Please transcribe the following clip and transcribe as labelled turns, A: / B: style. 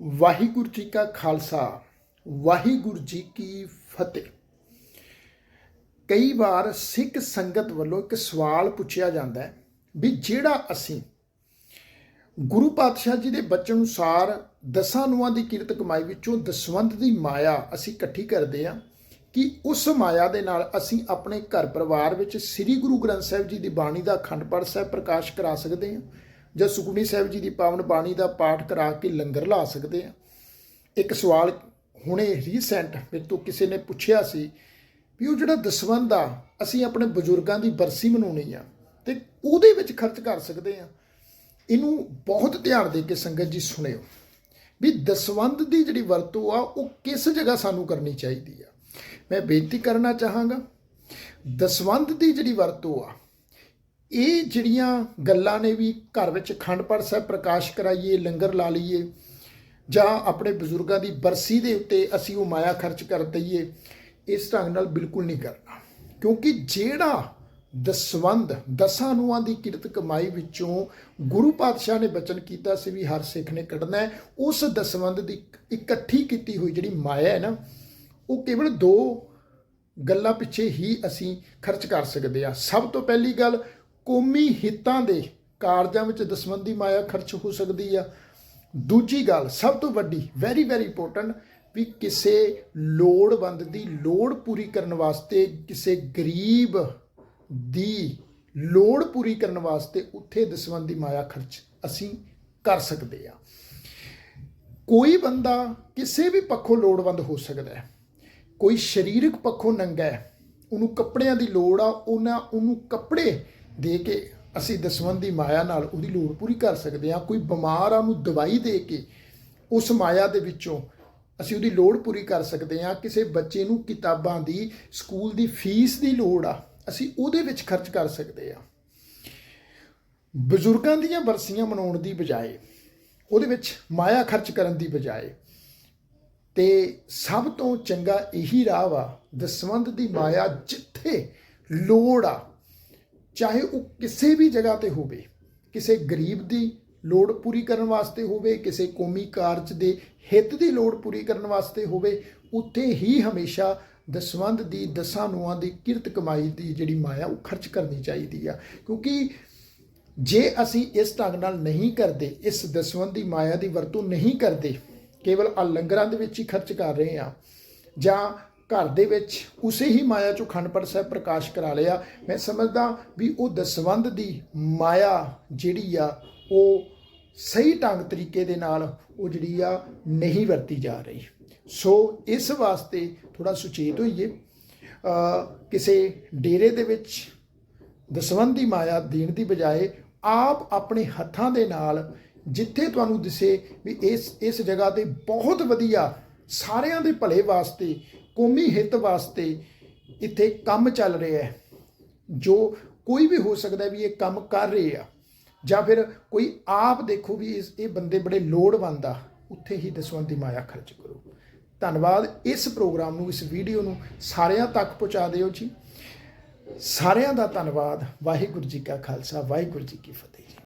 A: ਵਾਹਿਗੁਰੂ ਜੀ ਕਾ ਖਾਲਸਾ, ਵਾਹਿਗੁਰੂ ਜੀ ਕੀ ਫਤਿਹ। ਕਈ ਵਾਰ ਸਿੱਖ ਸੰਗਤ ਵੱਲੋਂ ਇੱਕ ਸਵਾਲ ਪੁੱਛਿਆ ਜਾਂਦਾ ਹੈ ਵੀ ਜਿਹੜਾ ਅਸੀਂ ਗੁਰੂ ਪਾਤਸ਼ਾਹ ਜੀ ਦੇ ਬਚਨ ਅਨੁਸਾਰ ਦਸਾਂ ਨੂਆਂ ਦੀ ਕਿਰਤ ਕਮਾਈ ਵਿੱਚੋਂ ਦਸਵੰਧ ਦੀ ਮਾਇਆ ਅਸੀਂ ਇਕੱਠੀ ਕਰਦੇ ਹਾਂ, ਕਿ ਉਸ ਮਾਇਆ ਦੇ ਨਾਲ ਅਸੀਂ ਆਪਣੇ ਘਰ ਪਰਿਵਾਰ ਵਿੱਚ ਸ੍ਰੀ ਗੁਰੂ ਗ੍ਰੰਥ ਸਾਹਿਬ ਜੀ ਦੀ ਬਾਣੀ ਦਾ ਅਖੰਡ ਪਾਠ ਸਾਹਿਬ ਪ੍ਰਕਾਸ਼ ਕਰਾ ਸਕਦੇ ਹਾਂ ਜਾਂ ਸੁਖਮਨੀ ਸਾਹਿਬ ਜੀ ਦੀ ਪਾਵਨ ਬਾਣੀ ਦਾ ਪਾਠ ਕਰਾ ਕੇ ਲੰਗਰ ਲਾ ਸਕਦੇ ਹਾਂ ਇੱਕ ਸਵਾਲ ਹੁਣੇ ਰੀਸੈਂਟ ਮੇਰੇ ਤੋਂ ਕਿਸੇ ਨੇ ਪੁੱਛਿਆ ਸੀ ਵੀ ਉਹ ਜਿਹੜਾ ਦਸਵੰਧ ਆ, ਅਸੀਂ ਆਪਣੇ ਬਜ਼ੁਰਗਾਂ ਦੀ ਬਰਸੀ ਮਨਾਉਣੀ ਆ ਤੇ ਉਹਦੇ ਵਿੱਚ ਖਰਚ ਕਰ ਸਕਦੇ ਆ। ਇਹਨੂੰ ਬਹੁਤ ਧਿਆਨ ਦੇ ਕੇ ਸੰਗਤ ਜੀ ਸੁਣਿਓ ਵੀ ਦਸਵੰਧ ਦੀ ਜਿਹੜੀ ਵਰਤੋਂ ਆ, ਉਹ ਕਿਸ ਜਗ੍ਹਾ ਸਾਨੂੰ ਕਰਨੀ ਚਾਹੀਦੀ ਆ। ਮੈਂ ਬੇਨਤੀ ਕਰਨਾ ਚਾਹਾਂਗਾ, ਦਸਵੰਧ ਦੀ ਜਿਹੜੀ ਵਰਤੋਂ ਆ ਇਹ ਜਿਹੜੀਆਂ ਗੱਲਾਂ ਨੇ ਵੀ ਘਰ ਵਿੱਚ ਅਖੰਡ ਪਾਠ ਸਾਹਿਬ ਪ੍ਰਕਾਸ਼ ਕਰਾਈਏ, ਲੰਗਰ ਲਾ ਲਈਏ, ਜਾਂ ਆਪਣੇ ਬਜ਼ੁਰਗਾਂ ਦੀ ਬਰਸੀ ਦੇ ਉੱਤੇ ਅਸੀਂ ਉਹ ਮਾਇਆ ਖਰਚ ਕਰ ਦਈਏ, ਇਸ ਢੰਗ ਨਾਲ ਬਿਲਕੁਲ ਨਹੀਂ ਕਰਨਾ। ਕਿਉਂਕਿ ਜਿਹੜਾ ਦਸਵੰਧ ਦਸਾਂ ਨੂਆਂ ਦੀ ਕਿਰਤ ਕਮਾਈ ਵਿੱਚੋਂ ਗੁਰੂ ਪਾਤਸ਼ਾਹ ਨੇ ਬਚਨ ਕੀਤਾ ਸੀ ਵੀ ਹਰ ਸਿੱਖ ਨੇ ਕੱਢਣਾ ਉਸ ਦਸਵੰਧ ਦੀ ਇਕੱਠੀ ਕੀਤੀ ਹੋਈ ਜਿਹੜੀ ਮਾਇਆ ਹੈ ਨਾ, ਉਹ ਕੇਵਲ ਦੋ ਗੱਲਾਂ ਪਿੱਛੇ ਹੀ ਅਸੀਂ ਖਰਚ ਕਰ ਸਕਦੇ ਆ ਸਭ ਤੋਂ ਪਹਿਲੀ ਗੱਲ ਕੌਮੀ ਹਿੱਤਾਂ ਦੇ ਕਾਰਜਾਂ ਵਿੱਚ ਦਸਵੰਦੀ ਮਾਇਆ ਖਰਚ ਹੋ ਸਕਦੀ ਆ। ਦੂਜੀ ਗੱਲ, ਸਭ ਤੋਂ ਵੱਡੀ ਵੈਰੀ ਵੈਰੀ ਇੰਪੋਰਟੈਂਟ ਵੀ ਕਿਸੇ ਲੋੜਵੰਦ ਦੀ ਲੋੜ ਪੂਰੀ ਕਰਨ ਵਾਸਤੇ ਕਿਸੇ ਗਰੀਬ ਦੀ ਲੋੜ ਪੂਰੀ ਕਰਨ ਵਾਸਤੇ ਉੱਥੇ ਦਸਵੰਦੀ ਮਾਇਆ ਖਰਚ ਅਸੀਂ ਕਰ ਸਕਦੇ ਆ। ਕੋਈ ਬੰਦਾ ਕਿਸੇ ਵੀ ਪੱਖੋਂ ਲੋੜਵੰਦ ਹੋ ਸਕਦਾ ਹੈ। ਕੋਈ ਸਰੀਰਕ ਪੱਖੋਂ ਨੰਗਾ ਹੈ, ਉਹਨੂੰ ਕੱਪੜਿਆਂ ਦੀ ਲੋੜ ਆ, ਉਹਨਾਂ, ਉਹਨੂੰ ਕੱਪੜੇ ਦੇ ਕੇ ਅਸੀਂ ਦਸਵੰਦੀ ਮਾਇਆ ਨਾਲ ਉਹਦੀ ਲੋੜ ਪੂਰੀ ਕਰ ਸਕਦੇ ਹਾਂ। ਕੋਈ ਬਿਮਾਰ ਆ ਉਹਨੂੰ ਦਵਾਈ ਦੇ ਕੇ ਉਸ ਮਾਇਆ ਦੇ ਵਿੱਚੋਂ ਅਸੀਂ ਉਹਦੀ ਲੋੜ ਪੂਰੀ ਕਰ ਸਕਦੇ ਹਾਂ। ਕਿਸੇ ਬੱਚੇ ਨੂੰ ਕਿਤਾਬਾਂ ਦੀ, ਸਕੂਲ ਦੀ ਫੀਸ ਦੀ ਲੋੜ ਆ, ਅਸੀਂ ਉਹਦੇ ਵਿੱਚ ਖਰਚ ਕਰ ਸਕਦੇ ਹਾਂ। ਬਜ਼ੁਰਗਾਂ ਦੀਆਂ ਬਰਸੀਆਂ ਮਨਾਉਣ ਦੀ ਬਜਾਏ, ਉਹਦੇ ਵਿੱਚ ਮਾਇਆ ਖਰਚ ਕਰਨ ਦੀ ਬਜਾਏ, ਤੇ ਸਭ ਤੋਂ ਚੰਗਾ ਇਹੀ ਰਾਹ ਵਾ, ਦਸਵੰਧ ਦੀ ਮਾਇਆ ਜਿੱਥੇ ਲੋੜ ਆ ਚਾਹੇ ਉਹ ਕਿਸੇ ਵੀ ਜਗ੍ਹਾ ਤੇ ਹੋਵੇ, ਕਿਸੇ ਗਰੀਬ ਦੀ ਲੋੜ ਪੂਰੀ ਕਰਨ ਵਾਸਤੇ ਹੋਵੇ, ਕਿਸੇ ਕੌਮੀ ਕਾਰਜ ਦੇ ਹਿੱਤ ਦੀ ਲੋੜ ਪੂਰੀ ਕਰਨ ਵਾਸਤੇ ਹੋਵੇ, ਉੱਥੇ ਹੀ ਹਮੇਸ਼ਾ ਦਸਵੰਧ ਦੀ, ਦਸਾਂ ਨੂਆਂ ਦੀ ਕਿਰਤ ਕਮਾਈ ਦੀ ਜਿਹੜੀ ਮਾਇਆ, ਉਹ ਖਰਚ ਕਰਨੀ ਚਾਹੀਦੀ ਆ। ਕਿਉਂਕਿ ਜੇ ਅਸੀਂ ਇਸ ਢੰਗ ਨਾਲ ਨਹੀਂ ਕਰਦੇ, ਇਸ ਦਸਵੰਧ ਦੀ ਮਾਇਆ ਦੀ ਵਰਤੋਂ ਨਹੀਂ ਕਰਦੇ, ਕੇਵਲ ਆ ਲੰਗਰਾਂ ਦੇ ਵਿੱਚ ਹੀ ਖਰਚ ਕਰ ਰਹੇ ਆ, ਜਾਂ ਘਰ ਦੇ ਵਿੱਚ ਉਸੇ ਹੀ ਮਾਇਆ ਚੋਂ ਖੰਡ ਸਾਹਿਬ ਪ੍ਰਕਾਸ਼ ਕਰਾ ਲਿਆ। ਮੈਂ ਸਮਝਦਾ ਵੀ ਉਹ ਦਸਵੰਧ ਦੀ ਮਾਇਆ ਜਿਹੜੀ ਆ, ਉਹ ਸਹੀ ਢੰਗ ਤਰੀਕੇ ਦੇ ਨਾਲ ਉਹ ਜਿਹੜੀ ਆ, ਨਹੀਂ ਵਰਤੀ ਜਾ ਰਹੀ। ਸੋ ਇਸ ਵਾਸਤੇ ਥੋੜਾ ਸੁਚੇਤ ਹੋਈਏ। ਕਿਸੇ ਡੇਰੇ ਦੇ ਵਿੱਚ ਦਸਵੰਧ ਦੀ ਮਾਇਆ ਦੇਣ ਦੀ ਬਜਾਏ ਆਪ ਆਪਣੇ ਹੱਥਾਂ ਦੇ ਨਾਲ ਜਿੱਥੇ ਤੁਹਾਨੂੰ ਦਿਸੇ ਵੀ ਇਸ ਇਸ ਜਗ੍ਹਾ ਤੇ ਬਹੁਤ ਵਧੀਆ ਸਾਰਿਆਂ ਦੇ ਭਲੇ ਵਾਸਤੇ ਕੌਮੀ ਹਿੱਤ ਵਾਸਤੇ ਇੱਥੇ ਕੰਮ ਚੱਲ ਰਿਹਾ ਹੈ। ਜੋ ਕੋਈ ਵੀ ਹੋ ਸਕਦਾ ਵੀ ਇਹ ਕੰਮ ਕਰ ਰਹੇ ਆ, ਜਾਂ ਫਿਰ ਕੋਈ ਆਪ ਦੇਖੋ ਵੀ ਇਸ, ਇਹ ਬੰਦੇ ਬੜੇ ਲੋੜਵੰਦ ਆ, ਉੱਥੇ ਹੀ ਦਸਵੰਧ ਦੀ ਮਾਇਆ ਖਰਚ ਕਰੋ। ਧੰਨਵਾਦ ਇਸ ਪ੍ਰੋਗਰਾਮ ਨੂੰ, ਇਸ ਵੀਡੀਓ ਨੂੰ ਸਾਰਿਆਂ ਤੱਕ ਪਹੁੰਚਾ ਦਿਓ ਜੀ। ਸਾਰਿਆਂ ਦਾ ਧੰਨਵਾਦ। ਵਾਹਿਗੁਰੂ ਜੀ ਕਾ ਖਾਲਸਾ, ਵਾਹਿਗੁਰੂ ਜੀ ਕੀ ਫਤਿਹ